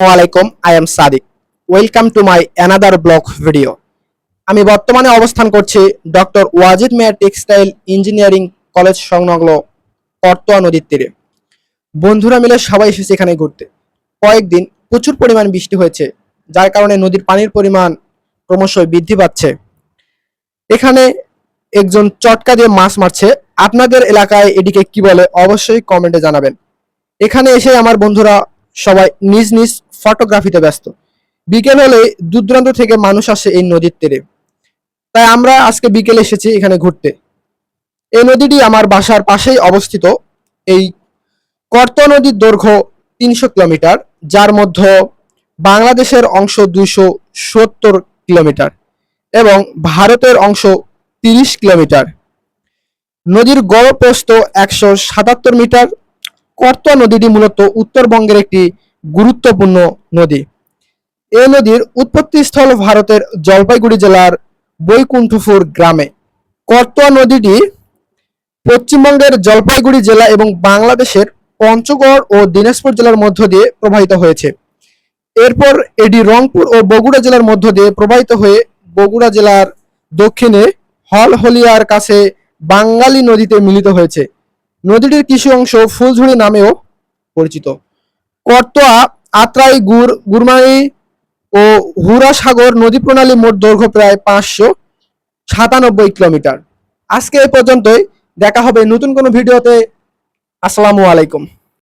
আলাইকুম I am Sadiq welcome to my another blog video আমি বর্তমানে অবস্থান করছি ডক্টর ওয়াজিদ মেয়ার টেক্সটাইল ইঞ্জিনিয়ারিং কলেজ সংলগ্ন করতোয়া নদীর তীরে। বন্ধুরা মিলে সবাই এসেছে এখানে ঘুরতে। কয়েকদিন প্রচুর পরিমাণ বৃষ্টি হয়েছে, যার কারণে নদীর পানির পরিমাণ ক্রমশই বৃদ্ধি পাচ্ছে। এখানে একজন চটকা দিয়ে মাছ মারছে। আপনাদের এলাকায় এটিকে কি বলে অবশ্যই কমেন্টে জানাবেন। এখানে এসে আমার বন্ধুরা সবাই নিজ নিজ ফটোগ্রাফিতে ব্যস্ত। বিকেল হলে দূর দূরান্ত থেকে মানুষ আসে এই নদীর তীরে। তাই আমরা আজকে বিকেলে এসেছি এখানে ঘুরতে। এই নদীটি আমার বাসার পাশেই অবস্থিত। এই কর্ত নদীর দৈর্ঘ্য তিনশো কিলোমিটার, যার মধ্যে বাংলাদেশের অংশ দুইশো সত্তর কিলোমিটার এবং ভারতের অংশ তিরিশ কিলোমিটার। নদীর গড় প্রস্থ একশো সাতাত্তর মিটার কর্তা নদীটি মূলত উত্তরবঙ্গের একটি গুরুত্বপূর্ণ নদী। এই নদীর উৎপত্তিস্থল ভারতের জলপাইগুড়ি জেলার বৈকুণ্ঠপুর গ্রামে। কর্তোয়া নদীটি পশ্চিমবঙ্গের জলপাইগুড়ি জেলা এবং বাংলাদেশের পঞ্চগড় ও দিনাজপুর জেলার মধ্য দিয়ে প্রবাহিত হয়েছে। এরপর এটি রংপুর ও বগুড়া জেলার মধ্য দিয়ে প্রবাহিত হয়ে বগুড়া জেলার দক্ষিণে হলহলিয়ার কাছে বাঙ্গালী নদীতে মিলিত হয়েছে। নদীটির কিছু অংশ ফুলঝুড়ি নামেও পরিচিত। কর্তোয়া, আত্রাই, গুর, গুরমাই ও হুরা সাগর নদী প্রণালী মোট দৈর্ঘ্য প্রায় পাঁচশো সাতানব্বই কিলোমিটার। আজকে এ পর্যন্তই। দেখা হবে নতুন কোনো ভিডিওতে। আসসালামু আলাইকুম।